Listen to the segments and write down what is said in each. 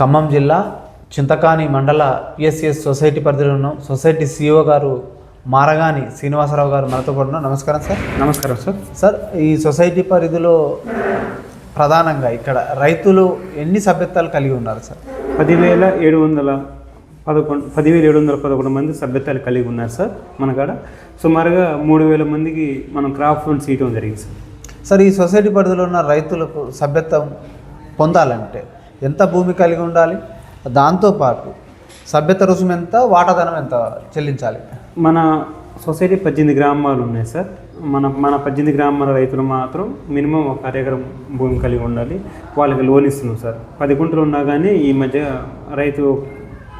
ఖమ్మం జిల్లా చింతకాని మండల PSCS society పరిధిలో ఉన్నాం సొసైటీ సిఇఓ గారు మారగాని శ్రీనివాసరావు గారు మనతో కూడా ఉన్నారు. నమస్కారం సార్. నమస్కారం సార్. సార్ ఈ సొసైటీ పరిధిలో ప్రధానంగా ఇక్కడ రైతులు ఎన్ని సభ్యత్వాలు కలిగి ఉన్నారు సార్? పదివేల ఏడు వందల పదకొండు పదివేల ఏడు వందల పదకొండు మంది సభ్యతలు కలిగి ఉన్నారు సార్ మన కాడ. సుమారుగా మూడు వేల మందికి మనం క్రాప్ లోన్స్ ఇవ్వడం జరిగింది సార్. సార్ ఈ సొసైటీ పరిధిలో ఉన్న రైతులకు సభ్యత్వం పొందాలంటే ఎంత భూమి కలిగి ఉండాలి? దాంతోపాటు సభ్యత రుసుము ఎంత వాటాధనం ఎంత చెల్లించాలి? మన సొసైటీ పద్దెనిమిది గ్రామాలు ఉన్నాయి సార్. మన మన పద్దెనిమిది గ్రామాల రైతులు మాత్రం మినిమం ఒక అరెకరం భూమి కలిగి ఉండాలి. వాళ్ళకి లోన్ ఇస్తున్నాం సార్. పది గుంటలు ఉన్నా కానీ ఈ మధ్య రైతు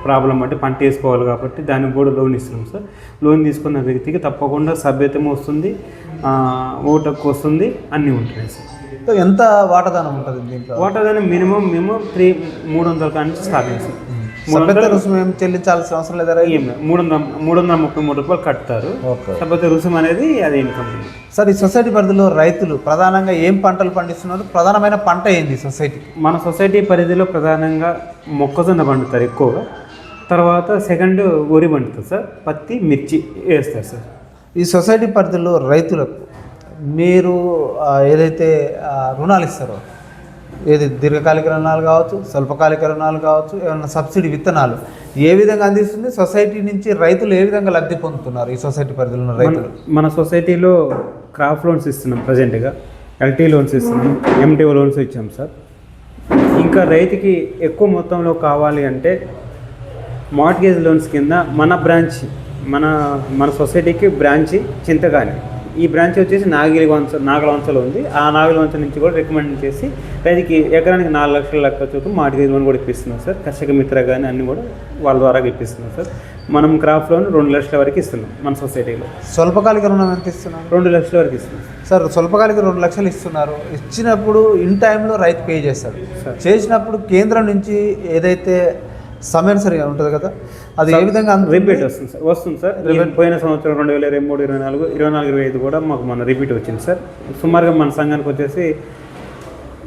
ప్రాబ్లం అంటే పంట వేసుకోవాలి కాబట్టి దానికి కూడా లోన్ ఇస్తున్నాం సార్. లోన్ తీసుకున్న వ్యక్తికి తప్పకుండా సభ్యతం వస్తుంది ఓటకు వస్తుంది అన్నీ ఉంటున్నాయి సార్. సో ఎంత వాటాధనం ఉంటుంది దీంట్లో? వాటర్ కానీ మినిమం మేము త్రీ మూడు వందల కానీ సభ్యత వందల రుసుము ఏం చెల్లించాల్సిన అవసరం లేదా రైతు? ఏం లేదు. మూడు వందల మూడు వందల ముప్పై మూడు రూపాయలు కడతారు. ఓకే. కాకపోతే రుసుము అనేది అది ఇన్కమ్ సార్ ఈ సొసైటీ పరిధిలో రైతులు ప్రధానంగా ఏం పంటలు పండిస్తున్నారు? ప్రధానమైన పంట ఏంది ఈ సొసైటీ? మన సొసైటీ పరిధిలో ప్రధానంగా మొక్కజొన్న పండుతారు ఎక్కువగా. తర్వాత సెకండ్ వరి పండుతుంది సార్. పత్తి మిర్చి వేస్తారు సార్. ఈ సొసైటీ పరిధిలో రైతులకు మీరు ఏదైతే రుణాలు ఇస్తారో ఏది దీర్ఘకాలిక రుణాలు కావచ్చు స్వల్పకాలిక రుణాలు కావచ్చు ఏమైనా సబ్సిడీ విత్తనాలు ఏ విధంగా అందిస్తుంది? సొసైటీ నుంచి రైతులు ఏ విధంగా లబ్ధి పొందుతున్నారు ఈ సొసైటీ పరిధిలో ఉన్న రైతులు? మన సొసైటీలో క్రాప్ లోన్స్ ఇస్తున్నాం ప్రజెంట్గా. ఎల్టీ లోన్స్ ఇస్తున్నాం ఎంటీఓ లోన్స్ ఇచ్చాం సార్. ఇంకా రైతుకి ఎక్కువ మొత్తంలో కావాలి అంటే మార్ట్గేజ్ లోన్స్ కింద మన బ్రాంచ్ మన మన సొసైటీకి బ్రాంచ్ చింతగాని. ఈ బ్రాంచ్ వచ్చేసి నాగిలి వంచ నాగలవంచలో ఉంది. ఆ నాగలవంచ నుంచి కూడా రికమెండ్ చేసి రైతుకి ఎకరానికి నాలుగు లక్షల లెక్క చొప్పున మార్ట్గేజ్ లోన్ కూడా ఇప్పిస్తున్నాం సార్. కర్షక మిత్ర కానీ అన్ని కూడా వాళ్ళ ద్వారా ఇప్పిస్తున్నాం సార్. మనం క్రాప్ లోన్ రెండు లక్షల వరకు ఇస్తున్నాం మన సొసైటీలో. స్వల్పకాలిక రుణం ఎంత ఇస్తున్నారు? రెండు లక్షల వరకు ఇస్తున్నాం. సార్ స్వల్పకాలిక రెండు లక్షలు ఇస్తున్నారు. ఇచ్చినప్పుడు ఇన్ టైంలో రైతు పే చేస్తాడు. సార్. చేసినప్పుడు కేంద్రం నుంచి ఏదైతే సమయం సరిగా ఉంటుంది కదా అది ఏ విధంగా? రిపీట్ వస్తుంది సార్. వస్తుంది సార్. పోయిన సంవత్సరం రెండు వేల ఇరవై మూడు ఇరవై నాలుగు ఇరవై నాలుగు ఇరవై ఐదు కూడా మాకు మన రిపీట్ వచ్చింది సార్. సుమారుగా మన సంఘానికి వచ్చేసి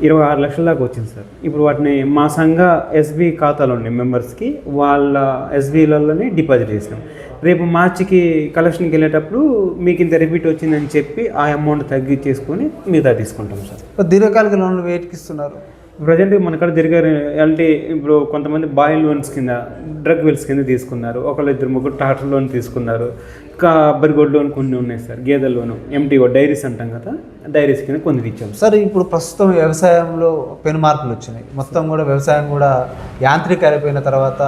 ఇరవై ఆరు లక్షల దాకా వచ్చింది సార్. ఇప్పుడు వాటిని మా సంఘ ఎస్బీ ఖాతాలో ఉండే మెంబర్స్కి వాళ్ళ ఎస్బీలలోనే డిపాజిట్ చేసినాం. రేపు మార్చికి కలెక్షన్కి వెళ్ళేటప్పుడు మీకు ఇంత రిపీట్ వచ్చిందని చెప్పి ఆ అమౌంట్ తగ్గించేసుకొని మిగతా తీసుకుంటాం సార్. దీర్ఘకాలిక లోన్లు వేటికి ఇస్తున్నారు ప్రజెంట్ మన కాడ జరిగే అంటే ఇప్పుడు కొంతమంది బాయిల్ లోన్స్ కింద డ్రగ్ వెల్స్ కింద తీసుకున్నారు. ఒకళ్ళు ఇద్దరు ముగ్గురు ట్రాక్టర్ లోన్ తీసుకున్నారు. ఇంకా బరిగొడ్ లోన్ కొన్ని ఉన్నాయి సార్. గేదె లోను ఎంటీఓ డైరీస్ అంటాం కదా డైరీస్ కింద కొన్ని ఇచ్చాం. సార్ ఇప్పుడు ప్రస్తుతం వ్యవసాయంలో పెను మార్పులు వచ్చినాయి. మొత్తం కూడా వ్యవసాయం కూడా యాంత్రికైపోయిన తర్వాత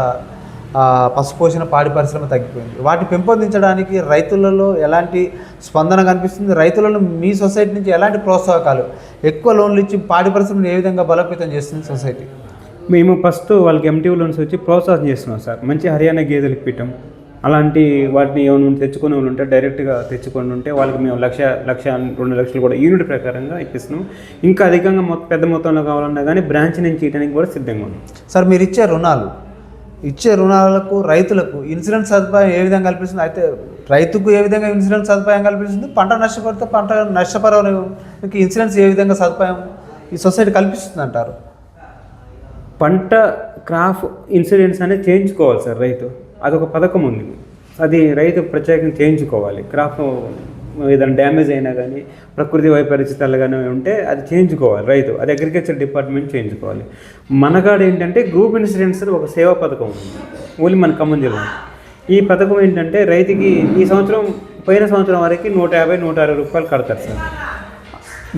పశుపోషణ పాడి పరిశ్రమ తగ్గిపోయింది. వాటిని పెంపొందించడానికి రైతులలో ఎలాంటి స్పందన కనిపిస్తుంది? రైతులను మీ సొసైటీ నుంచి ఎలాంటి ప్రోత్సాహకాలు? ఎక్కువ లోన్లు ఇచ్చి పాడి పరిశ్రమను ఏ విధంగా బలోపేతం చేస్తుంది సొసైటీ? మేము ఫస్ట్ వాళ్ళకి ఎంటీఓ లోన్స్ వచ్చి ప్రోత్సాహం చేస్తున్నాం సార్. మంచి హర్యానా గేదెలు ఇప్పించడం అలాంటి వాటిని ఏమైనా తెచ్చుకునే వాళ్ళు ఉంటే డైరెక్ట్గా తెచ్చుకొని ఉంటే వాళ్ళకి మేము లక్ష లక్ష రెండు లక్షలు కూడా యూనిట్ ప్రకారంగా ఇప్పిస్తున్నాం. ఇంకా అధికంగా మొత్తం పెద్ద మొత్తంలో కావాలన్నా కానీ బ్రాంచ్ నుంచి ఇవ్వడానికి కూడా సిద్ధంగా ఉన్నాం. సార్ మీరు ఇచ్చే రుణాలు ఇచ్చే రుణాలకు రైతులకు ఇన్సూరెన్స్ సదుపాయం ఏ విధంగా కల్పిస్తుంది? అయితే రైతుకు ఏ విధంగా ఇన్సూరెన్స్ సదుపాయం కల్పిస్తుంది? పంట నష్టపడితే పంట నష్టపరవానికి ఇన్సూరెన్స్ ఏ విధంగా సదుపాయం ఈ సొసైటీ కల్పిస్తుంది అంటారు పంట క్రాప్ ఇన్సూరెన్స్ అనేది చేయించుకోవాలి సార్ రైతు. అదొక పథకం ఉంది. అది రైతు ప్రత్యేకంగా చేయించుకోవాలి. క్రాప్ ఏదైనా డ్యామేజ్ అయినా కానీ ప్రకృతి వైపరీత్యాలు కానీ ఉంటే అది చేయించుకోవాలి రైతు. అది అగ్రికల్చర్ డిపార్ట్మెంట్ చేయించుకోవాలి. మనగాడ ఏంటంటే గ్రూప్ ఇన్సూరెన్స్ ఒక సేవా పథకం ఉంది. ఓన్లీ మన ఖమ్మం జిల్లా. ఈ పథకం ఏంటంటే రైతుకి ఈ సంవత్సరం పోయిన సంవత్సరం వరకు నూట యాభై నూట అరవై రూపాయలు కడతారు సార్.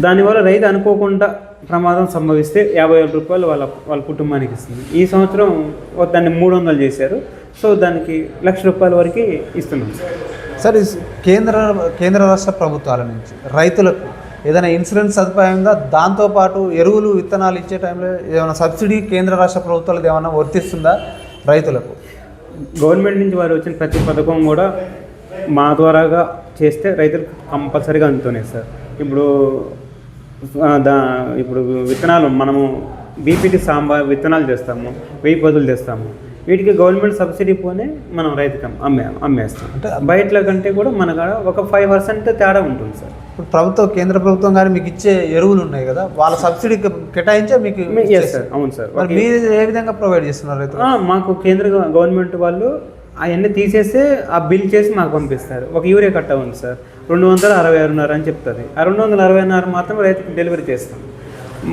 దానివల్ల రైతు అనుకోకుండా ప్రమాదం సంభవిస్తే యాభై వేల రూపాయలు వాళ్ళ వాళ్ళ కుటుంబానికి ఇస్తుంది. ఈ సంవత్సరం దాన్ని మూడు వందలు చేశారు. సో దానికి లక్ష రూపాయల వరకు ఇస్తున్నాం సార్. సార్ కేంద్ర కేంద్ర రాష్ట్ర ప్రభుత్వాల నుంచి రైతులకు ఏదైనా ఇన్సూరెన్స్ సదుపాయం ఉందా దాంతోపాటు ఎరువులు విత్తనాలు ఇచ్చే టైంలో ఏమైనా సబ్సిడీ కేంద్ర రాష్ట్ర ప్రభుత్వాలు ఏమైనా వర్తిస్తుందా రైతులకు? గవర్నమెంట్ నుంచి వారు వచ్చిన ప్రతి పథకం కూడా మా ద్వారాగా చేస్తే రైతులకు కంపల్సరీగా అందుతున్నాయి సార్. ఇప్పుడు దా ఇప్పుడు విత్తనాలు మనము బీపీటీ సాంబార్ విత్తనాలు చేస్తాము వెయ్యి పదులు తెస్తాము వీటికి గవర్నమెంట్ సబ్సిడీ పోనే మనం రైతుకి అమ్మే అమ్మేస్తాం. అంటే బయటల కంటే కూడా మన కాడ ఒక ఫైవ్ పర్సెంట్ తేడా ఉంటుంది సార్. ఇప్పుడు ప్రభుత్వం కేంద్ర ప్రభుత్వం కానీ మీకు ఇచ్చే ఎరువులు ఉన్నాయి కదా వాళ్ళ సబ్సిడీ కేటాయించే మీకు. సార్ అవును సార్. మరి ఏ విధంగా ప్రొవైడ్ చేస్తున్నారు రైతులు? ఆ, మాకు కేంద్ర గవ- గవర్నమెంట్ వాళ్ళు అవన్నీ తీసేసి ఆ బిల్ చేసి మాకు పంపిస్తారు. ఒక యూరియా కట్ట ఉంది సార్. రెండు వందల అరవై ఆరున్నర అని చెప్తుంది. ఆ రెండు వందల అరవై ఆరు మాత్రం రైతుకి డెలివరీ చేస్తాం.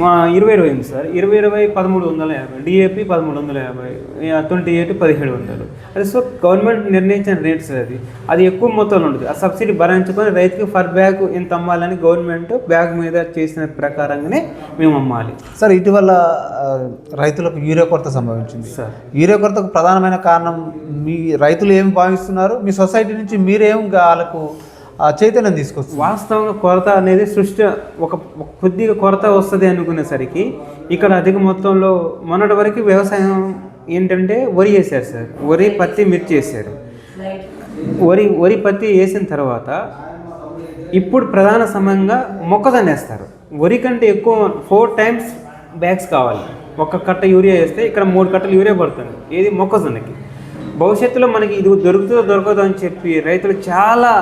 మా ఇరవై ఇరవై ఉంది సార్. ఇరవై ఇరవై పదమూడు వందల యాభై డిఏపి పదమూడు వందల యాభై ట్వంటీ ఎయిట్ పదిహేడు వందలు. అది సో గవర్నమెంట్ నిర్ణయించిన రేట్స్ అది. అది ఎక్కువ మొత్తంలో ఉంటుంది ఆ సబ్సిడీ భరించుకొని రైతుకి ఫర్ బ్యాగ్ ఇంత అమ్మాలని గవర్నమెంట్ బ్యాగ్ మీద చేసిన ప్రకారంగానే మేము అమ్మాలి. సార్ ఇటీవల రైతులకు యూరియా కొరత సంభవించింది. సార్. యూరియా కొరతకు ప్రధానమైన కారణం మీ రైతులు ఏం భావిస్తున్నారు? మీ సొసైటీ నుంచి మీరేం వాళ్ళకు ఆ, చైతన్యం తీసుకొస్తుంది. వాస్తవంగా కొరత అనేది సృష్టి ఒక కొద్దిగా కొరత వస్తుంది అనుకునేసరికి ఇక్కడ అధిక మొత్తంలో మొన్నటి వరకు వ్యవసాయం ఏంటంటే వరి వేసారు సార్. వరి పత్తి మిర్చి వేసారు వరి వరి పత్తి వేసిన తర్వాత ఇప్పుడు ప్రధాన సమయంగా మొక్కజొన్న వేస్తారు. వరి కంటే ఎక్కువ ఫోర్ టైమ్స్ బ్యాగ్స్ కావాలి. ఒక కట్ట యూరియా వేస్తే ఇక్కడ మూడు కట్టలు యూరియా పడుతుంది. ఏది మొక్కజొన్నకి. భవిష్యత్తులో మనకి ఇది దొరుకుతుందో దొరకదో అని చెప్పి రైతులు చాలా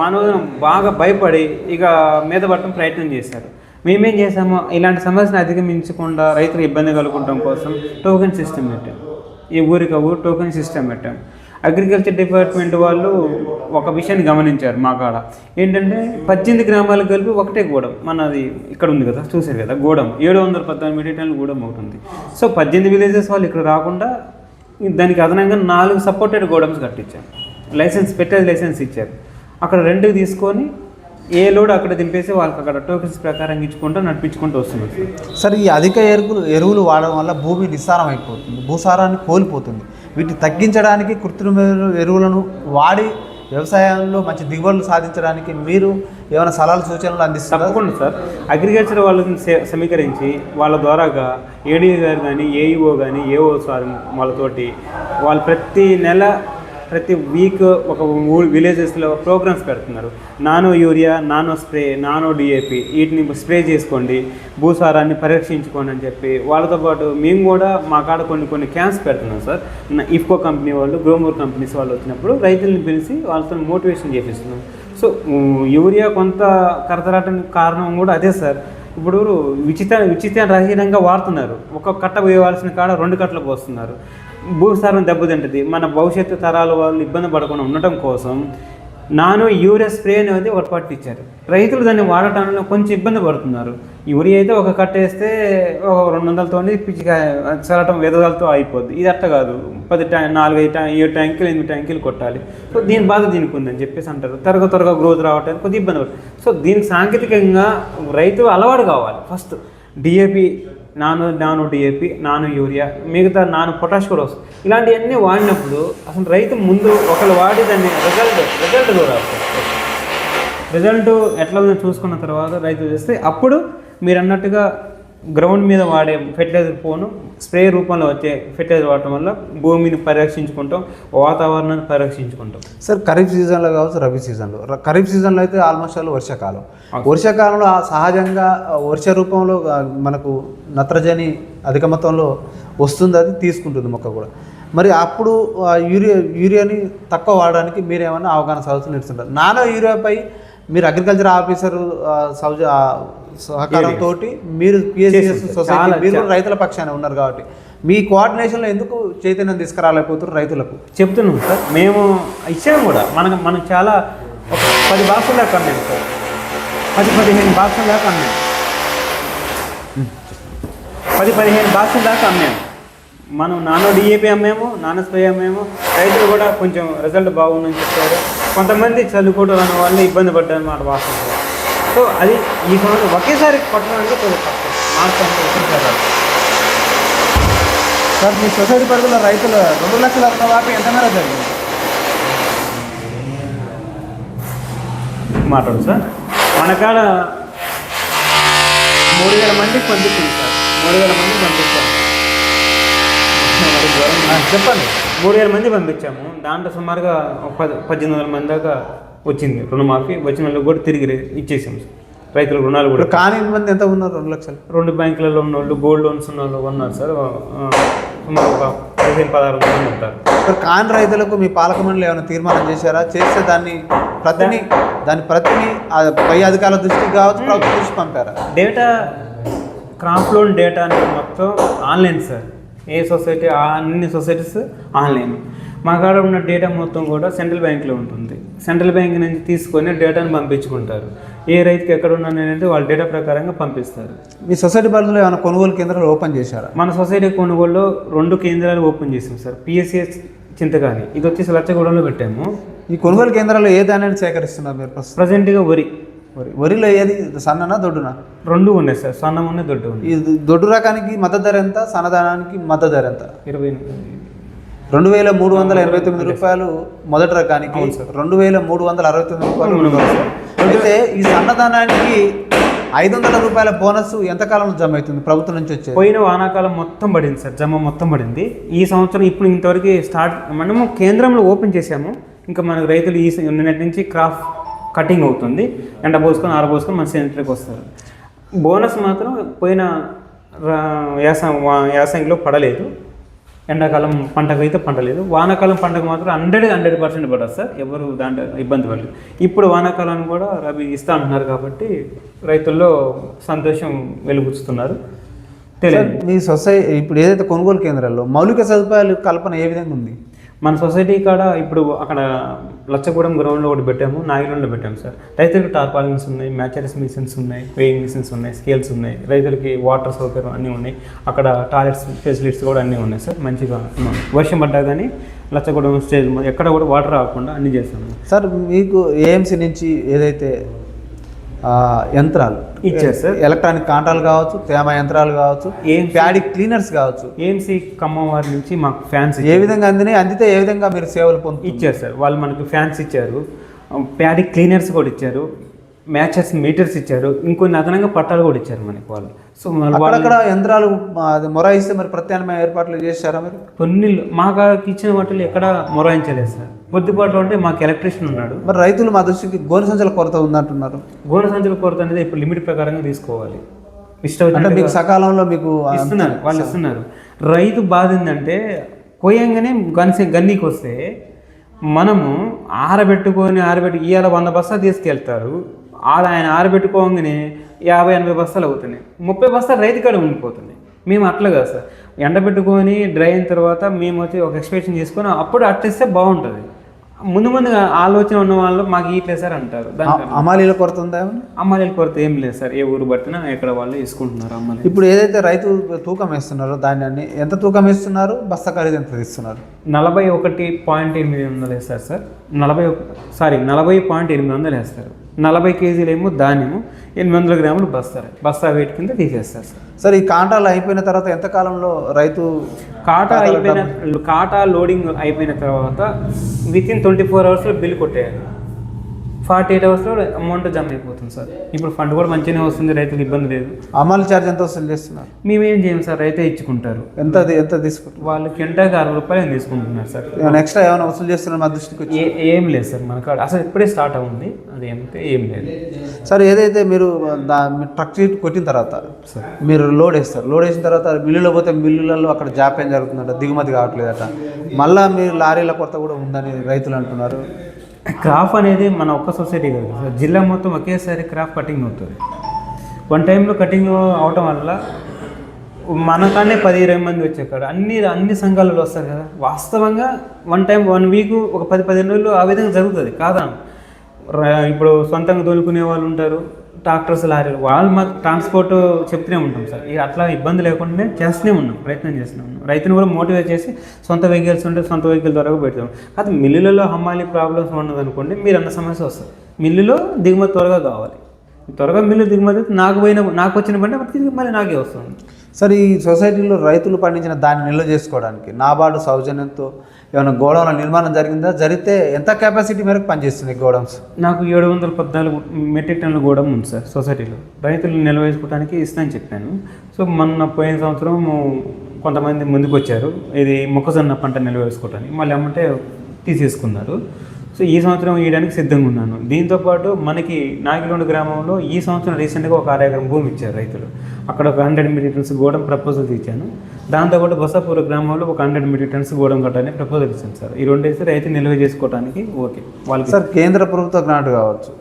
మానవులను బాగా భయపడి ఇక మీద పట్టడం ప్రయత్నం చేశారు. మేమేం చేసాము ఇలాంటి సమస్యను అధిగమించకుండా రైతులు ఇబ్బంది కలుగుకోవడం కోసం టోకెన్ సిస్టమ్ పెట్టాం. ఈ ఊరికి ఊరు టోకెన్ సిస్టమ్ పెట్టాం. అగ్రికల్చర్ డిపార్ట్మెంట్ వాళ్ళు ఒక విషయాన్ని గమనించారు మా కాడ. ఏంటంటే పద్దెనిమిది గ్రామాలకు కలిపి ఒకటే గూడెం. మనది ఇక్కడ ఉంది కదా చూసారు కదా గూడెం. ఏడు వందల పద్నాలుగు మీటర్ టన్నులు గూడెం అవుతుంది సో పద్దెనిమిది విలేజెస్ వాళ్ళు ఇక్కడ రాకుండా దానికి అదనంగా నాలుగు సపోర్టెడ్ గోడమ్స్ కట్టించారు. లైసెన్స్ పెట్టేది లైసెన్స్ ఇచ్చారు. అక్కడ రెండుకి తీసుకొని ఏ లోడ్ అక్కడ దింపేసి వాళ్ళకి అక్కడ టోకెన్స్ ప్రకారం ఇచ్చుకుంటూ నడిపించుకుంటూ వస్తున్నారు. సార్ ఈ అధిక ఎరువులు ఎరువులు వాడడం వల్ల భూమి నిస్సారం అయిపోతుంది భూసారాన్ని కోల్పోతుంది. వీటిని తగ్గించడానికి కృత్రిమ ఎరువులను వాడి వ్యవసాయంలో మంచి దిగుబడులు సాధించడానికి మీరు ఏమైనా సలహాలు సూచనలు అందిస్తారు తప్పకుండా సార్. అగ్రికల్చర్ వాళ్ళని సే- సమీకరించి వాళ్ళ ద్వారాగా ఏడీఏ గారు కానీ ఏఈఓ కానీ ఏఓ సార్ వాళ్ళతోటి వాళ్ళు ప్రతి నెల ప్రతి వీక్ ఒక మూడు విలేజెస్లో ప్రోగ్రామ్స్ పెడుతున్నారు. Nano urea nano spray nano DAP వీటిని స్ప్రే చేసుకోండి భూసారాన్ని పరీక్షించుకోండి అని చెప్పి వాళ్ళతో పాటు మేము కూడా మా కాడ కొన్ని కొన్ని క్యాంప్స్ పెడుతున్నాం సార్. ఇఫ్కో కంపెనీ వాళ్ళు గ్రోమోర్ కంపెనీస్ వాళ్ళు వచ్చినప్పుడు రైతులను పిలిచి వాళ్ళతో మోటివేషన్ చేపిస్తున్నాం. సో యూరియా కొంత కరతరాటానికి కారణం కూడా అదే సార్. ఇప్పుడు ఉచిత ఉచిత రహితంగా వాడుతున్నారు. ఒక కట్ట వేయవలసిన కాడ రెండు కట్టలు పోస్తున్నారు. భూసారం దెబ్బతింటది. మన భవిష్యత్తు తరాల వాళ్ళు ఇబ్బంది పడకుండా ఉండటం కోసం నాను యూరియా స్ప్రే అనేది ఒకటి పట్టించారు. రైతులు దాన్ని వాడటంలో కొంచెం ఇబ్బంది పడుతున్నారు. యూరియా అయితే ఒక కట్ట వేస్తే ఒక రెండు వందలతో పిచ్చిగా చల్లటం వెదలతో అయిపోద్ది. ఇది అట్ట కాదు. పది ట్యా నాలుగైదు ట్యా ఏడు ట్యాంకులు ఎనిమిది ట్యాంకులు కొట్టాలి. సో దీని బాధ దీనికి ఉందని చెప్పేసి అంటారు. త్వరగా త్వరగా గ్రోత్ రావడానికి కొద్దిగా ఇబ్బంది పడుతుంది. సో దీనికి సాంకేతికంగా రైతు అలవాటు కావాలి. ఫస్ట్ డిఏపి నాను నాను డిఏపి నాను యూరియా మిగతా నాను పొటాష్ కూడా వస్తుంది. ఇలాంటివన్నీ వాడినప్పుడు అసలు రైతు ముందు ఒకళ్ళు వాడి దాన్ని రిజల్ట్ రిజల్ట్ కూడా రిజల్ట్ ఎట్లా ఉందో చూసుకున్న తర్వాత రైతు చేస్తే అప్పుడు మీరు అన్నట్టుగా గ్రౌండ్ మీద వాడే ఫెర్టిలైజర్ పోను స్ప్రే రూపంలో వచ్చే ఫెర్టిలైజర్ వాడటం వల్ల భూమిని పరిరక్షించుకుంటాం వాతావరణాన్ని పరిరక్షించుకుంటాం. సార్ ఖరీఫ్ సీజన్లో కావచ్చు రబీ సీజన్లో. ఖరీఫ్ సీజన్లో అయితే ఆల్మోస్ట్ ఆల్ వర్షాకాలం. వర్షాకాలంలో ఆ సహజంగా వర్ష రూపంలో మనకు నత్రజని అధిక మొత్తంలో వస్తుంది అది తీసుకుంటుంది మొక్క కూడా. మరి అప్పుడు యూరియా యూరియాని తక్కువ వాడడానికి మీరు ఏమైనా అవగాహన సదస్సులు ఇస్తుంటారు నానో యూరియాపై మీరు అగ్రికల్చర్ ఆఫీసర్ సౌజ సహకారంతో మీరు పిఎస్సిఎస్. సొసైటీ మీరు రైతుల పక్షాన ఉన్నారు కాబట్టి. మీ కోఆర్డినేషన్లో ఎందుకు చైతన్యం తీసుకురాలేకపోతున్నారు రైతులకు? చెప్తున్నాం సార్ మేము ఇచ్చాము కూడా. మనకు మనం చాలా ఒక పది బాక్సులు దాకా అన్నాం సార్. పది పదిహేను బాక్సుల దాకా అన్నాం. పది పదిహేను బాక్సుల దాకా అమ్మాము మనం నానో డిఏపి అమ్మాము నానో స్ప్రే అమ్మాము. రైతులు కూడా కొంచెం రిజల్ట్ బాగుందని చెప్పారు. కొంతమంది చదువుకోవడం అన్న వాళ్ళు ఇబ్బంది పడ్డారన్నమాట వాసన సో అది ఈ సంవత్సరం ఒకేసారి కొట్టడం అంటే కొంచెం కష్టం అంటే. సార్ మీ సొసైటీ పరిధిలో రైతులు రెండు లక్షల రుణమాఫీ ఎంత మేర జరిగింది? మాట్లాడు సార్. మన కాడ మూడు వేల మందికి పంపిస్తుంది సార్. మూడు వేల మందికి పంపించాము మరి ఘోరం. ఆ, చెప్పండి. మూడు వేల మంది పంపించాము. దాంట్లో సుమారుగా ఒక పది పద్దెనిమిది వందల మంది దాకా వచ్చింది. రుణమాఫీ వచ్చిన వాళ్ళకి కూడా తిరిగి ఇచ్చేసాం సార్. రైతులకు రుణాలు కూడా కాని మంది ఎంత ఉన్నారు? రెండు లక్షలు. రెండు బ్యాంకులలో ఉన్న వాళ్ళు గోల్డ్ లోన్స్ ఉన్న వాళ్ళు ఉన్నారు సార్. సుమారు ఒక పదిహేను పదహారు మంది ఉంటారు. ఇప్పుడు కాని రైతులకు మీ పాలక మండలి ఏమైనా తీర్మానం చేశారా? చేస్తే దాన్ని ప్రతిని దాని ప్రతిని పై అధికారుల దృష్టికి కావచ్చు ప్రభుత్వ దృష్టికి పంపారా? డేటా క్రాప్ లోన్ డేటా అనేది మొత్తం ఆన్లైన్ సార్. ఏ సొసైటీ అన్ని సొసైటీస్ ఆన్లైన్. మా కాడ ఉన్న డేటా మొత్తం కూడా సెంట్రల్ బ్యాంక్లో ఉంటుంది. సెంట్రల్ బ్యాంక్ నుంచి తీసుకొని డేటాను పంపించుకుంటారు. ఏ రైతుకి ఎక్కడ ఉన్నాను అనేది వాళ్ళ డేటా ప్రకారంగా పంపిస్తారు. మీ సొసైటీ పరిధిలో ఏమైనా కొనుగోలు కేంద్రాలు ఓపెన్ చేశారా? మన సొసైటీ కొనుగోలులో రెండు కేంద్రాలు ఓపెన్ చేసాం సార్. పిఎస్సిఎస్ చింతకాని. ఇది వచ్చేసి లచ్చగూడెంలో పెట్టాము. ఈ కొనుగోలు కేంద్రాల్లో ఏ ధాన్యాన్ని సేకరిస్తున్నారు మీరు ప్రజెంట్గా వరి. వరి. వరిలో ఏది? సన్ననా దొడ్డునా? రెండు ఉన్నాయి సార్. సన్నం ఉన్నాయి దొడ్డు ఉంది ఈ దొడ్డు రకానికి మద్దతు ధర ఎంత? సన్నదానానికి మద్దతు ధర ఎంత? ఇరవై రెండు వేల మూడు వందల ఎనభై తొమ్మిది రూపాయలు మొదటి రకానికి రెండు వేల మూడు వందల అరవై తొమ్మిది రూపాయలు. అయితే ఈ సన్నదానానికి ఐదు వందల రూపాయల బోనస్ ఎంతకాలంలో జమ అవుతుంది ప్రభుత్వం నుంచి వచ్చేది? పోయిన వానాకాలం మొత్తం పడింది సార్ జమ మొత్తం పడింది. ఈ సంవత్సరం ఇప్పుడు ఇంతవరకు స్టార్ట్ మనము కేంద్రంలో ఓపెన్ చేసాము ఇంకా మనకు రైతులు ఈ నిన్నటి నుంచి క్రాప్ కటింగ్ అవుతుంది. ఎండ పోసుకొని ఆరబోసుకొని మన సెంటర్కి వస్తారు. బోనస్ మాత్రం పోయిన యాస యాసంగిలో పడలేదు. ఎండాకాలం పంటకు అయితే పండలేదు. వానాకాలం పంటకు మాత్రం హండ్రెడ్ హండ్రెడ్ పర్సెంట్ పడదు సార్. ఎవరు దాంట్లో ఇబ్బంది పడలేదు. ఇప్పుడు వానాకాలాన్ని కూడా రవి ఇస్తా అంటున్నారు కాబట్టి రైతుల్లో సంతోషం వెలుగుస్తున్నారు తెలియదు. మీ సొసైటీ ఇప్పుడు ఏదైతే కొనుగోలు కేంద్రాల్లో మౌలిక సదుపాయాలు కల్పన ఏ విధంగా ఉంది? మన సొసైటీ కాడ ఇప్పుడు అక్కడ లచ్చగూడెం గ్రౌండ్లో ఒకటి పెట్టాము నాగిలంలో పెట్టాము సార్. రైతులకు టార్పాలిన్స్ ఉన్నాయి మ్యాచరీస్ మిషన్స్ ఉన్నాయి వేయింగ్ మిషన్స్ ఉన్నాయి స్కేల్స్ ఉన్నాయి రైతులకి వాటర్ సౌకర్యం అన్నీ ఉన్నాయి అక్కడ టాయిలెట్స్ ఫెసిలిటీస్ కూడా అన్నీ ఉన్నాయి సార్ మంచిగా వర్షం పడ్డా కానీ లచ్చగూడెం స్టేజ్ ఎక్కడ కూడా వాటర్ రాకుండా అన్నీ చేస్తాము సార్ మీకు ఏఎంసీ నుంచి ఏదైతే యంత్రాలు. ఇచ్చారు సార్. ఎలక్ట్రానిక్ కాంటాలు కావచ్చు తేమ యంత్రాలు కావచ్చు AMC ప్యాడీ క్లీనర్స్ కావచ్చు. ఏఎంసీ ఖమ్మం వారి నుంచి మాకు ఫ్యాన్స్ ఏ విధంగా అందినాయి? అందితే ఏ విధంగా మీరు సేవలు పొందుతారు ఇచ్చారు సార్. వాళ్ళు మనకు ఫ్యాన్స్ ఇచ్చారు. ప్యాడీ క్లీనర్స్ కూడా ఇచ్చారు. మ్యాచెస్ మీటర్స్ ఇచ్చారు. ఇంకొన్ని అదనంగా పట్టాలు కూడా ఇచ్చారు మనకి వాళ్ళు. సో అక్కడక్కడ యంత్రాలు మొరాయిస్తే మరి ప్రత్యామ్నాయ ఏర్పాట్లు చేశారా మీరు? కొన్ని మాకు ఇచ్చిన వాటిలో ఎక్కడ మొరాయించలేదు సార్. కొద్దిపాట్లో ఉంటే మాకు ఎలక్ట్రీషియన్ ఉన్నాడు. మరి రైతులు మా దృష్టికి గోనె సంచుల కొరత ఉందంటున్నారు. గోడ సంచుల కొరత అనేది ఇప్పుడు లిమిట్ ప్రకారంగా తీసుకోవాలి. ఇష్టం అంటే మీకు సకాలంలో మీకు ఇస్తున్నారు వాళ్ళు ఇస్తున్నారు. రైతు బాధ ఏంటంటే కోయంగానే గన్సి గన్నీకి వస్తే మనము ఆరబెట్టుకొని ఆరబెట్టి ఇవాళ వంద బస్తాలు తీసుకెళ్తారు. ఆడ ఆయన ఆరబెట్టుకోగానే యాభై ఎనభై బస్తాలు అవుతున్నాయి. ముప్పై బస్తాలు రైతు కాడ ఉండిపోతున్నాయి మేము అట్లా కాదు సార్. ఎండబెట్టుకొని డ్రై అయిన తర్వాత మేము వచ్చి ఒక ఎక్స్ప్రెషన్ చేసుకొని అప్పుడు అట్టిస్తే బాగుంటుంది. ముందు ముందుగా ఆలోచన ఉన్న వాళ్ళు మాకు ఇట్లే సార్ అంటారు. అమాలీల కొరత ఉందా? అమ్మాయిల కొరత ఏం లేదు సార్. ఏ ఊరు పట్టినా ఎక్కడ వాళ్ళు వేసుకుంటున్నారు అమ్మాయిలు. ఇప్పుడు ఏదైతే రైతు తూకం వేస్తున్నారో ధాన్యాన్ని ఎంత తూకం వేస్తున్నారు? బస్తా ఖరీదు ఎంత ఇస్తున్నారు నలభై ఒకటి పాయింట్ ఎనిమిది వందలు వేస్తారు సార్. నలభై సారీ నలభై పాయింట్ ఎనిమిది వందలు వేస్తారు. నలభై కేజీలేమో ధాన్యము ఎనిమిది వందల గ్రాములు బస్తారు బస్తా వెయిట్ కింద తీసేస్తారు సార్. సార్ ఈ కాంటాలు అయిపోయిన తర్వాత ఎంత కాలంలో రైతు కాటా అయిపోయిన కాటా లోడింగ్ అయిపోయిన తర్వాత విత్ ఇన్ ట్వంటీ ఫోర్ అవర్స్లో బిల్ కొట్టేయాలి. ఫార్టీ ఎయిట్ అవర్స్లో అమౌంట్ జమ అయిపోతుంది సార్. ఇప్పుడు ఫండ్ కూడా మంచిగానే వస్తుంది రైతులకు ఇబ్బంది లేదు. అమలు ఛార్జ్ ఎంత వసూలు చేస్తున్నారు? మేమేం చేయం సార్ రైతే ఇచ్చుకుంటారు. ఎంత ఎంత తీసుకుంటున్నారు వాళ్ళు కింటాకి అరవై రూపాయలు తీసుకుంటున్నారు సార్. ఏమైనా ఎక్స్ట్రా ఏమైనా వసూలు చేస్తున్నారు మా దృష్టికి ఏ లేదు సార్ మన కాడ. అసలు ఇప్పుడే స్టార్ట్ అవుంది అది ఏమితే ఏం లేదు. సార్ ఏదైతే మీరు ట్రక్ సీట్ కొట్టిన తర్వాత సార్. మీరు లోడ్ వేస్తారు. లోడ్ వేసిన తర్వాత మిల్లులో పోతే మిల్లులలో అక్కడ జాప్యం జరుగుతుందట దిగుమతి కావట్లేదట. మళ్ళా మీరు లారీల కొరత కూడా ఉందని రైతులు అంటున్నారు. క్రాప్ అనేది మన ఒక్క సొసైటీ కాదు. సార్ జిల్లా మొత్తం ఒకేసారి క్రాప్ కటింగ్ అవుతుంది. వన్ టైంలో కటింగ్ అవటం వల్ల మనకానే పది ఇరవై మంది వచ్చే కాడ అన్ని అన్ని సంఘాలలో వస్తారు కదా. వాస్తవంగా వన్ టైం వన్ వీక్ ఒక పది పదిహేను రోజులు ఆ విధంగా జరుగుతుంది. కాదా ఇప్పుడు సొంతంగా తోలుకునే వాళ్ళు ఉంటారు. ట్రాక్టర్స్ లారీలు వాళ్ళు మాకు ట్రాన్స్పోర్ట్ చెప్తూనే ఉంటాం సార్. ఇక అట్లా ఇబ్బంది లేకుండానే చేస్తూనే ఉన్నాం ప్రయత్నం చేస్తూనే ఉన్నాం. రైతుని కూడా మోటివేట్ చేసి సొంత వెహికల్స్ ఉంటే సొంత వెహికల్ ద్వారా పెడతాం. కాదు మిల్లులలో హమ్మాలి ప్రాబ్లమ్స్ ఉండదు అనుకోండి మీరు అన్న సమస్య వస్తుంది. మిల్లులో దిగుమతి త్వరగా కావాలి. త్వరగా మిల్లు దిగుమతి నాకు పోయిన నాకు వచ్చిన పంట తిరిగి మళ్ళీ నాకే వస్తుంది. సార్ ఈ సొసైటీలో రైతులు పండించిన దాన్ని నిల్వ చేసుకోవడానికి నాబార్డు సౌజన్యంతో ఏమైనా గోడౌన్ల నిర్మాణం జరిగిందా? జరిగితే ఎంత కెపాసిటీ మేరకు పనిచేస్తుంది ఈ గోడౌన్స్? నాకు ఏడు వందల పద్నాలుగు మెట్రిక్ టన్నుల గోడౌన్ ఉంది సార్ సొసైటీలో. రైతులు నిల్వ వేసుకోవడానికి ఇస్తానని చెప్పాను. సో మొన్న పోయిన సంవత్సరం కొంతమంది ముందుకు వచ్చారు ఇది మొక్కజొన్న పంట నిల్వేసుకోవడానికి మళ్ళీ అమ్మంటే తీసేసుకున్నారు. సో ఈ సంవత్సరం వేయడానికి సిద్ధంగా ఉన్నాను. దీంతోపాటు మనకి నాగిలోండు గ్రామంలో ఈ సంవత్సరం రీసెంట్గా ఒక అర ఎకరం భూమి ఇచ్చారు రైతులు. అక్కడ ఒక hundred meter tons godown proposal ఇచ్చాను దాంతోపాటు బొసాపూర్ గ్రామంలో ఒక హండ్రెడ్ మీటర్ టన్స్ గోడం కట్టాలని ప్రపోజల్ ఇచ్చాను సార్. ఈ రెండు వేసి రైతు నిల్వ చేసుకోవడానికి ఓకే. వాళ్ళకి సార్ కేంద్ర ప్రభుత్వ గ్రాంట్ కావచ్చు.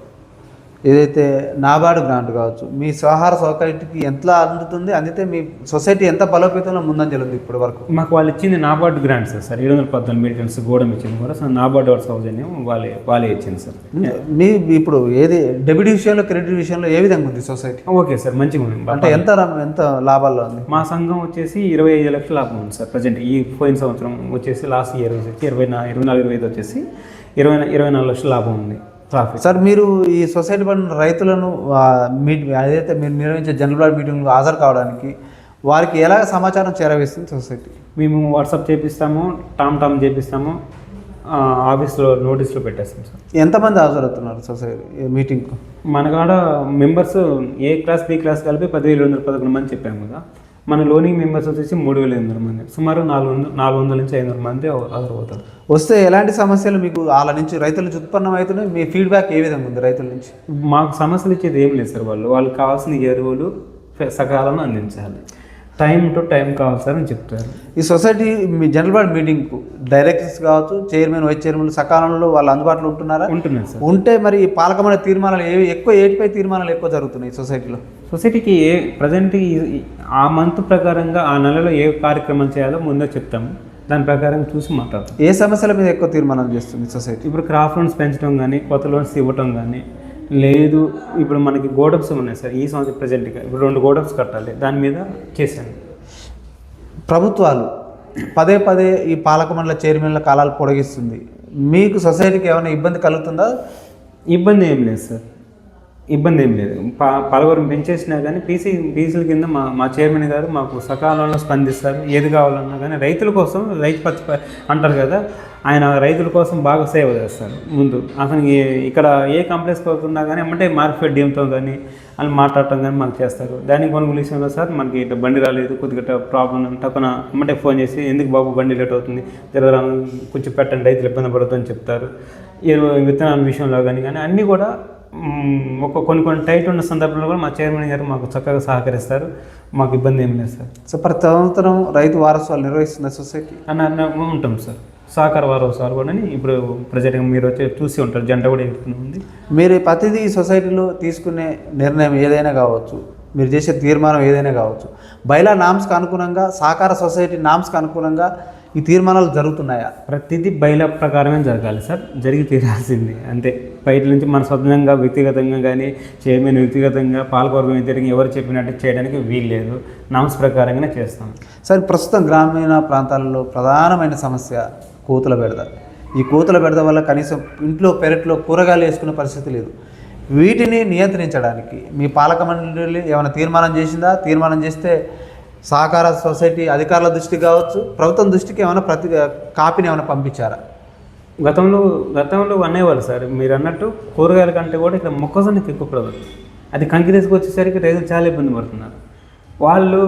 ఏదైతే నాబార్డు గ్రాంట్ కావచ్చు మీ స్వహార సొసైటీకి ఎంత అందుతుంది అందితే మీ సొసైటీ ఎంత బలోపేతంలో ముందంజలు ఉంది ఇప్పటి వరకు? మాకు వాళ్ళు ఇచ్చింది నాబార్డు గ్రాంట్ సార్ సార్. ఏడు వందల పద్నాలుగు మీటర్ టన్స్ గోడం ఇచ్చింది కూడా సార్. నాబార్డు వాడు సౌజన్యం వాళ్ళే వాళ్ళే ఇచ్చింది సార్. మీ ఇప్పుడు ఏది డెబిట్ విషయంలో క్రెడిట్ విషయంలో ఏ విధంగా ఉంది సొసైటీ? ఓకే సార్ మంచిగా ఉంది. అంటే ఎంత ఎంత లాభాల్లో ఉంది? మా సంఘం వచ్చేసి ఇరవై ఐదు లక్షల లాభం ఉంది సార్ ప్రజెంట్. ఈ పోయిన సంవత్సరం వచ్చేసి లాస్ట్ ఇయర్ వచ్చేసి ఇరవై ఇరవై నాలుగు ఇరవై ఐదు వచ్చేసి ఇరవై ఇరవై నాలుగు లక్షల లాభం ఉంది. ప్రాఫిట్ సార్ మీరు ఈ సొసైటీ పడిన రైతులను ఆ, మీట్ ఏదైతే మీరు నిర్వహించే జనరల్ బాడీ మీటింగ్లో హాజరు కావడానికి వారికి ఎలాగ సమాచారం చేరవేస్తుంది సొసైటీ? మేము వాట్సాప్ చేపిస్తాము టామ్ టామ్ చేపిస్తాము ఆఫీస్లో నోటీస్లో పెట్టేస్తాం సార్. ఎంతమంది హాజరవుతున్నారు సొసైటీ మీటింగ్కు? మన కాడ members A class B class కలిపి పదివేల వందల పదకొండు మంది చెప్పాము కదా. మన లోనింగ్ మెంబర్స్ వచ్చేసి మూడు వేల ఎనిమిది వందల మంది. సుమారు నాలుగు వందల నాలుగు వందల నుంచి ఐదు వందల మంది హాజరవుతారు. వస్తే ఎలాంటి సమస్యలు మీకు వాళ్ళ నుంచి రైతుల నుంచి ఉత్పన్నం అవుతున్నాయి? మీ ఫీడ్బ్యాక్ ఏ విధంగా ఉంది రైతుల నుంచి? మాకు సమస్యలు ఇచ్చేది ఏం లేదు సార్ వాళ్ళు. వాళ్ళకి కావాల్సిన ఎరువులు సకాలంలో అందించాలి. టైం టు టైం కావాలి సార్ అని చెప్తారు. ఈ సొసైటీ మీ జనరల్ బాడీ మీటింగ్కు డైరెక్టర్స్ కావచ్చు చైర్మన్ వైస్ చైర్మన్ సకాలంలో వాళ్ళు అందుబాటులో ఉంటున్నారా? ఉంటున్నాయి సార్. ఉంటే మరి ఈ పాలకమైన తీర్మానాలు ఏవి ఎక్కువ ఏటిపై తీర్మానాలు ఎక్కువ జరుగుతున్నాయి ఈ సొసైటీలో? సొసైటీకి ఏ ప్రజెంట్ ఆ మంత్ ప్రకారంగా ఆ నెలలో ఏ కార్యక్రమం చేయాలో ముందే చెప్తాము. దాని ప్రకారం చూసి మాట్లాడతాం. ఏ సమస్యల మీద ఎక్కువ తీర్మానం చేస్తుంది సొసైటీ? ఇప్పుడు క్రాఫ్ట్ లోన్స్ పెంచడం కానీ కొత్త లోన్స్ ఇవ్వటం కానీ లేదు ఇప్పుడు మనకి గోడప్స్ ఉన్నాయి సార్ ఈ సంవత్సరం ప్రజెంట్గా ఇప్పుడు రెండు గోడప్స్ కట్టాలి దాని మీద చేశాను. ప్రభుత్వాలు పదే పదే ఈ పాలక మండల చైర్మన్ల కాలాలు పొడిగిస్తుంది. మీకు సొసైటీకి ఏమైనా ఇబ్బంది కలుగుతుందా? ఇబ్బంది ఏం లేదు సార్. ఇబ్బంది ఏం లేదు. పా పలవరం పెంచేసినా కానీ పీసీ పీసీల కింద మా మా చైర్మన్ గారు మాకు సకాలంలో స్పందిస్తారు. ఏది కావాలన్నా కానీ రైతుల కోసం రైతు పత్తి అంటారు కదా ఆయన రైతుల కోసం బాగా సేవ చేస్తారు. ముందు అసలు ఏ- ఇక్కడ ఏ కంప్లైంట్స్ పోతున్నా కానీ అంటే మార్కెట్ డిఎంతో కానీ వాళ్ళు మాట్లాడటం కానీ మాకు చేస్తారు. దానికి కొనుగోలు విషయంలో సార్ మనకి ఇట్లా బండి రాలేదు కొద్దిగా ప్రాబ్లం టక్కున ఎమ్మటే ఫోన్ చేసి ఎందుకు బాబు బండి లేట్ అవుతుంది జరగరా కొంచెం పెట్టండి రైతులు ఇబ్బంది పడుతుందని చెప్తారు. విత్తనాల విషయంలో కానీ కానీ అన్నీ కూడా ఒక కొన్ని కొన్ని టైట్ ఉన్న సందర్భంలో కూడా మా చైర్మన్ గారు మాకు చక్కగా సహకరిస్తారు. మాకు ఇబ్బంది ఏం లేదు సార్. సో ప్రతి సంవత్సరం రైతు వారసులు నిర్వహిస్తున్న సొసైటీ అన్న అన్న ఉంటాం సార్. సహకార వారం సార్ కూడా ఇప్పుడు ప్రజెంట్గా మీరు వచ్చి చూసి ఉంటారు. జెండా కూడా ఎగురుతూనే ఉంది. మీరు ప్రతిదీ సొసైటీలో తీసుకునే నిర్ణయం ఏదైనా కావచ్చు మీరు చేసే తీర్మానం ఏదైనా కావచ్చు బైలా నామ్స్కి అనుగుణంగా సహకార సొసైటీ నామ్స్కి అనుగుణంగా ఈ తీర్మానాలు జరుగుతున్నాయా? ప్రతిదీ బయల ప్రకారమే జరగాలి సార్. జరిగి తీరాల్సింది. అంతే. బయట నుంచి మన స్వతంత్రంగా వ్యక్తిగతంగా కానీ చైర్మన్ వ్యక్తిగతంగా పాలకవర్గం వ్యతిరేకంగా ఎవరు చెప్పినట్టు చేయడానికి వీలు లేదు నామ్స్ ప్రకారంగానే చేస్తాం. సరే ప్రస్తుతం గ్రామీణ ప్రాంతాలలో ప్రధానమైన సమస్య కూతుల బెడద. ఈ కూతుల బెడద వల్ల కనీసం ఇంట్లో పెరట్లో కూరగాయలు వేసుకునే పరిస్థితి లేదు. వీటిని నియంత్రించడానికి మీ పాలక మండలి ఏమైనా తీర్మానం చేసిందా? తీర్మానం చేస్తే సహకార సొసైటీ అధికారుల దృష్టికి కావచ్చు ప్రభుత్వం దృష్టికి ఏమైనా ప్రతి కాపీని ఏమైనా పంపించారా? గతంలో గతంలో అనేవాళ్ళు సార్ మీరు అన్నట్టు కూరగాయల కంటే కూడా ఇక్కడ మొక్కజొన్నకి ఎక్కువ ప్రభుత్వం అది కంకి తీసుకొచ్చేసరికి రైతులు చాలా ఇబ్బంది పడుతున్నారు. వాళ్ళు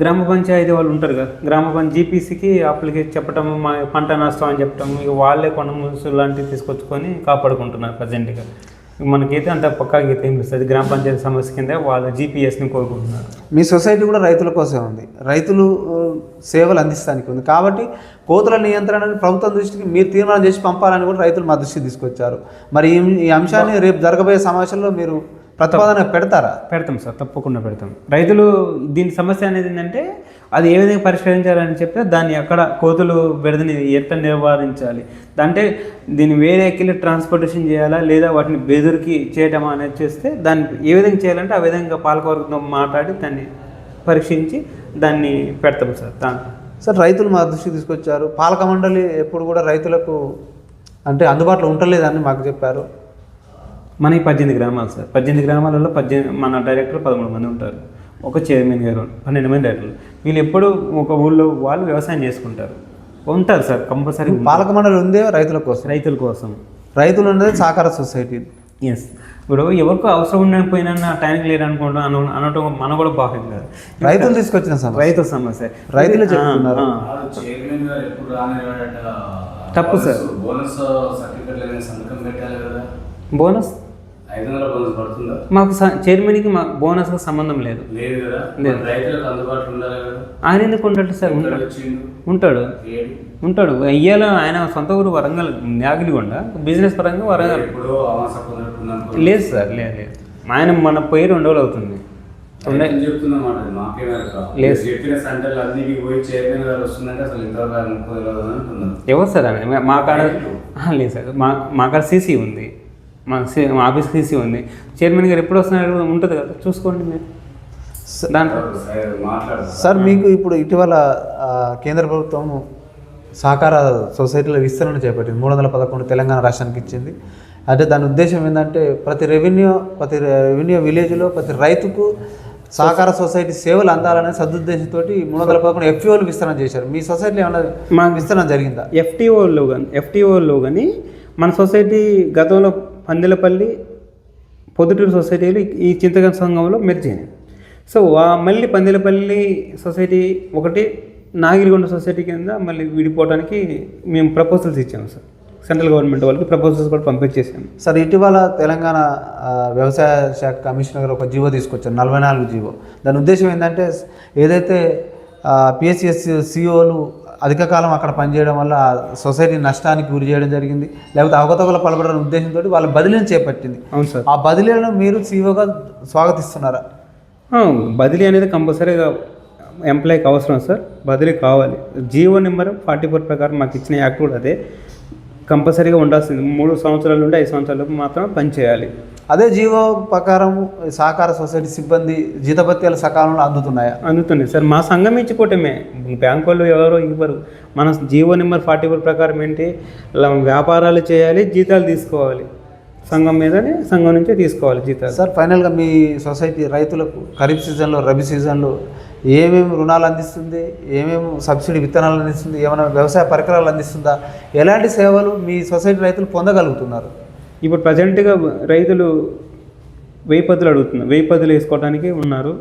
గ్రామ పంచాయతీ వాళ్ళు ఉంటారు కదా గ్రామ పంచాయతీ జీపీసీకి అప్లికేషన్ చెప్పటం మా పంట నష్టం అని చెప్పటం ఇక వాళ్ళే కొండ ముసు లాంటివి తీసుకొచ్చుకొని కాపాడుకుంటున్నారు ప్రజెంట్గా. మనకైతే అంత పక్కాగా అయితే ఏం లేదు గ్రామ పంచాయతీ సమస్య కింద వాళ్ళ జీపీఎస్ని కోరుకుంటున్నారు. మీ సొసైటీ కూడా రైతుల కోసమే ఉంది. రైతులు సేవలు అందిస్తానికి ఉంది. కాబట్టి కోతుల నియంత్రణని ప్రభుత్వం దృష్టికి మీరు తీర్మానం చేసి పంపాలని కూడా రైతులు మా దృష్టికి తీసుకొచ్చారు. మరి ఈ- ఈ అంశాన్ని రేపు జరగబోయే సమావేశంలో మీరు ప్రతిపాదన పెడతారా? పెడతాం సార్. తప్పకుండా పెడతాం. రైతులు దీని సమస్య అనేది ఏంటంటే అది ఏ విధంగా పరిష్కరించాలని చెప్తే దాన్ని అక్కడ కోతులు బెడదని ఎట్లా నివారించాలి అంటే దీన్ని వేరే ఎక్కిలి ట్రాన్స్పోర్టేషన్ చేయాలా? లేదా వాటిని బెదురికి చేయటమా అనేది చేస్తే దాన్ని ఏ విధంగా చేయాలంటే ఆ విధంగా పాలకవర్గంతో మాట్లాడి దాన్ని పరీక్షించి దాన్ని పెడతాం సార్. దాంట్లో సార్ రైతులు మా దృష్టికి తీసుకొచ్చారు. పాలక మండలి ఎప్పుడు కూడా రైతులకు అంటే అందుబాటులో ఉండలేదని మాకు చెప్పారు. మన ఈ పద్దెనిమిది గ్రామాలు సార్. పద్దెనిమిది గ్రామాలలో పద్దెనిమిది మన డైరెక్టర్ పదమూడు మంది ఉంటారు. ఒక చైర్మన్ గారు పన్నెండు మంది డైరెక్టర్లు. వీళ్ళు ఎప్పుడు ఒక ఊళ్ళో వాళ్ళు వ్యవసాయం చేసుకుంటారు. ఉంటారు సార్ కంపల్సరీ పాలక మండలి ఉందే రైతుల కోసం? రైతుల కోసం. రైతులు ఉన్నది సహకార సొసైటీ. ఎస్ ఇప్పుడు ఎవరికి అవసరం ఉండకపోయినా ఆ టైంకి లేరు అనుకుంటాం అన అనటం మన కూడా బాగుంది కదా. రైతులు తీసుకొచ్చిన సమస్య. రైతు సమస్య. రైతులు చెప్తున్నారు. ఆ, ఆ. చైర్మన్ గారు ఎప్పుడు రానివాడట తప్పు సార్. బోనస్ సర్టిఫికెట్ సంతకం పెట్టాలి కదా. బోనస్ ఐదు వందల బోనస్ పడుతుందా? మాకు చైర్మన్కి మా బోనస్కి సంబంధం లేదు. లేదు కదా? లేదు. మరి రైతులకు అందుబాటులో ఉండాలి కదా? ఆయన ఎందుకు ఉంటాడు సార్? ఉంటాడు. ఉంటాడు. ఇయ్యాల ఆయన సొంత ఊరు వరంగల్ నాగిలిగొండ బిజినెస్ పరంగా వరంగల్. లేదు సార్ లేదు లేదు. ఆయన మన పోయి రెండు రోజులు అవుతుంది. మాకే చైర్మన్ ఎవరు సార్ మా- కాడ లేదు సార్. మా మా కాడ సీసీ ఉంది. మా సి- మా ఆఫీస్ సీసీ ఉంది. చైర్మన్ గారు ఎప్పుడు వస్తున్నారు ఉంటుంది కదా చూసుకోండి మీరు. దాంట్లో సార్ మీకు ఇప్పుడు ఇటీవల కేంద్ర ప్రభుత్వం సహకార సొసైటీల విస్తరణ చేపట్టింది. మూడు వందల పదకొండు తెలంగాణ రాష్ట్రానికి ఇచ్చింది. అంటే దాని ఉద్దేశం ఏంటంటే ప్రతి రెవెన్యూ ప్రతి రెవెన్యూ విలేజ్లో ప్రతి రైతుకు సహకార సొసైటీ సేవలు అందాలనే సదుద్దేశంతో మూడు వందల పదకొండు ఎఫ్ఈఓలు విస్తరణ చేశారు. మీ సొసైటీలో ఏమైనా మా విస్తరణ జరిగిందా? ఎఫ్టీఓలో కానీ ఎఫ్టీఓలో కానీ మన సొసైటీ గతంలో పందిలపల్లి పొద్దుటూరు సొసైటీలు ఈ చింతగం సంఘంలో మెర్జ్ అయినాయి సో మళ్ళీ పందిలపల్లి సొసైటీ ఒకటి నాగిరిగొండ సొసైటీ కింద మళ్ళీ విడిపోవడానికి మేము ప్రపోజల్స్ ఇచ్చాము సార్. సెంట్రల్ గవర్నమెంట్ వాళ్ళకి ప్రపోజల్స్ కూడా పంపించేసాము. సార్ ఇటీవల తెలంగాణ వ్యవసాయ శాఖ కమిషనర్ ఒక జీవో తీసుకొచ్చారు నలభై నాలుగు జీవో. దాని ఉద్దేశం ఏంటంటే ఏదైతే పిఎస్సిఎస్ సిఓలు అధిక కాలం అక్కడ పనిచేయడం వల్ల సొసైటీ నష్టానికి గురి చేయడం జరిగింది. లేకపోతే అవకతవకలు పలబడిన ఉద్దేశంతో వాళ్ళ బదిలీని చేపట్టింది. అవును సార్. ఆ బదిలీలను మీరు సిఓగా స్వాగతిస్తున్నారా? ఆ, బదిలీ అనేది కంపల్సరీగా ఎంప్లాయీకి అవసరం సార్. బదిలీ కావాలి. జీవో నెంబర్ ఫార్టీ ఫోర్ ప్రకారం మాకు ఇచ్చిన యాక్ట్ కూడా అదే. కంపల్సరీగా ఉండాల్సింది. మూడు సంవత్సరాల నుండి ఐదు సంవత్సరాలకు మాత్రం పని చేయాలి అదే జీవో ప్రకారం సహకార సొసైటీ సిబ్బంది జీతభత్యాలు సకాలంలో అందుతున్నాయా? అందుతుంది సార్ మా సంఘం ఇచ్చుకోవటమే బ్యాంకు వాళ్ళు ఎవరో ఇవ్వరు. మన జీవో నెంబర్ ఫార్టీ ఫోర్ ప్రకారం ఏంటి? వ్యాపారాలు చేయాలి జీతాలు తీసుకోవాలి. సంఘం మీదనే సంఘం నుంచే తీసుకోవాలి జీతాలు. సార్ ఫైనల్గా మీ సొసైటీ రైతులకు ఖరీఫ్ సీజన్లో రబీ సీజన్లో ఏమేమి రుణాలు అందిస్తుంది? ఏమేమి సబ్సిడీ విత్తనాలు అందిస్తుంది? ఏమైనా వ్యవసాయ పరికరాలు అందిస్తుందా? ఎలాంటి సేవలు మీ సొసైటీ రైతులు పొందగలుగుతున్నారు? ఇప్పుడు ప్రజెంట్గా రైతులు వెయ్యి పదులు అడుగుతున్నారు వెయ్యి పదులు వేసుకోవడానికి ఉన్నారు.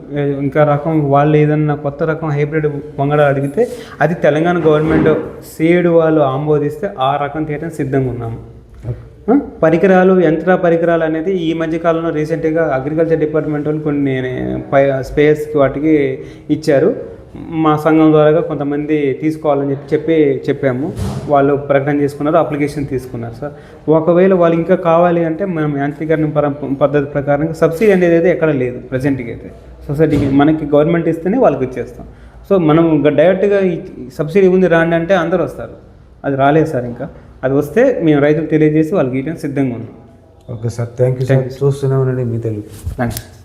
ఇంకా రకం వాళ్ళు ఏదన్నా కొత్త రకం హైబ్రిడ్ వంగడ అడిగితే అది తెలంగాణ గవర్నమెంట్ సీడ్ వాళ్ళు ఆమోదిస్తే ఆ రకం తీయడానికి సిద్ధంగా ఉన్నాము? పరికరాలు యంత్ర పరికరాలు అనేది ఈ మధ్య కాలంలో రీసెంట్గా అగ్రికల్చర్ డిపార్ట్మెంట్ వాళ్ళు కొన్ని స్పేర్స్కి వాటికి ఇచ్చారు. మా సంఘం ద్వారా కొంతమంది తీసుకోవాలని చెప్పి చెప్పి చెప్పాము. వాళ్ళు ప్రకటన చేసుకున్నారు అప్లికేషన్ తీసుకున్నారు సార్. ఒకవేళ వాళ్ళు ఇంకా కావాలి అంటే మనం యాంత్రీకరణ పర- పద్ధతి ప్రకారం సబ్సిడీ అనేది అయితే ఎక్కడ లేదు ప్రజెంట్కి అయితే. సొసైటీకి మనకి గవర్నమెంట్ ఇస్తేనే వాళ్ళకి ఇచ్చేస్తాం. సో మనం డైరెక్ట్గా ఈ సబ్సిడీ ఉంది రాండి అంటే అందరూ వస్తారు. అది రాలేదు సార్ ఇంకా. అది వస్తే మేము రైతులకు తెలియజేసి వాళ్ళకి ఇవ్వడానికి సిద్ధంగా ఉన్నాం. Okay sir. Thank you sir చూస్తూనే ఉండండి మీ తెలుగు. థ్యాంక్స్